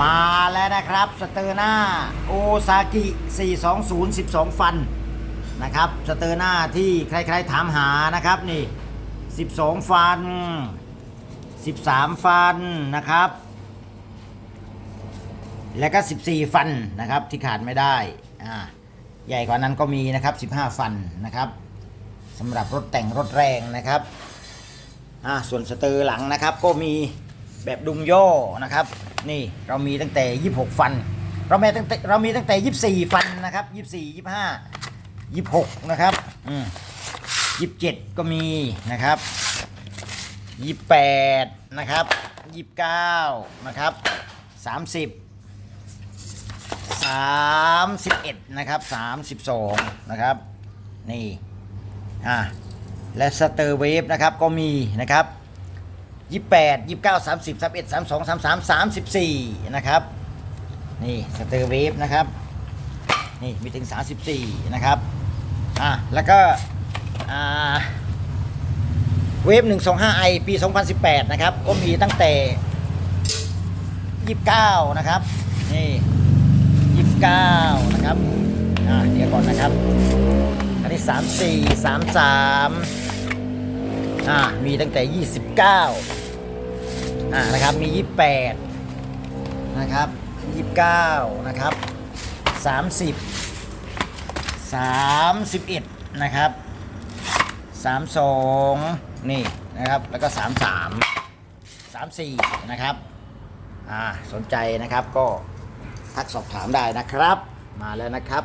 มาแล้วนะครับ สเตอร์หน้าโอซากิ 420 12 ฟันนะครับ สเตอร์หน้าที่ใครๆถามหานะครับนี่ 12 ฟัน 13 ฟันนะครับ แล้วก็ 14 ฟันนะครับที่ขาดไม่ได้อ่าใหญ่กว่านั้นก็มีนะครับ 15 ฟันนะครับสำหรับรถแต่งรถแรงนะครับอ่าส่วนสเตอร์หลังนะครับก็มีแบบดุมย่อนะครับ นี่เรามีตั้งแต่ 26 ฟัน เราแมีตั้งแต่เรามีตั้งแต่ 24 ฟันนะครับ 24 25 26 นะครับอืม27 ก็มีนะครับ 28 นะครับ 29 นะครับ 30 31 นะครับ 32 นะครับ นี่ อ่าและสเตอร์เวฟนะครับก็มีนะครับ 28 29 30 31 32 33 34นะครับ นี่สเตอร์เวฟนะครับ นี่มีถึง34นะครับ อ่าแล้วก็ อ่า เวฟ125 i ปี2018นะครับ ก็มีตั้งแต่29นะครับ นี่ยี่สิบเก้านะครับ อ่าเดี๋ยวก่อนนะครับ อันนี้สามสี่สามสามอ่า มีตั้งแต่ยี่สิบเก้า อ่านะครับมียี่แปดนะครับยี่เก้านะครับสามสิบสามสิบเอ็ดนะครับสามสองนี่นะครับแล้วก็สามสามสามสี่นะครับอ่าสนใจนะครับก็ทักสอบถามได้นะครับ มาแล้วนะครับ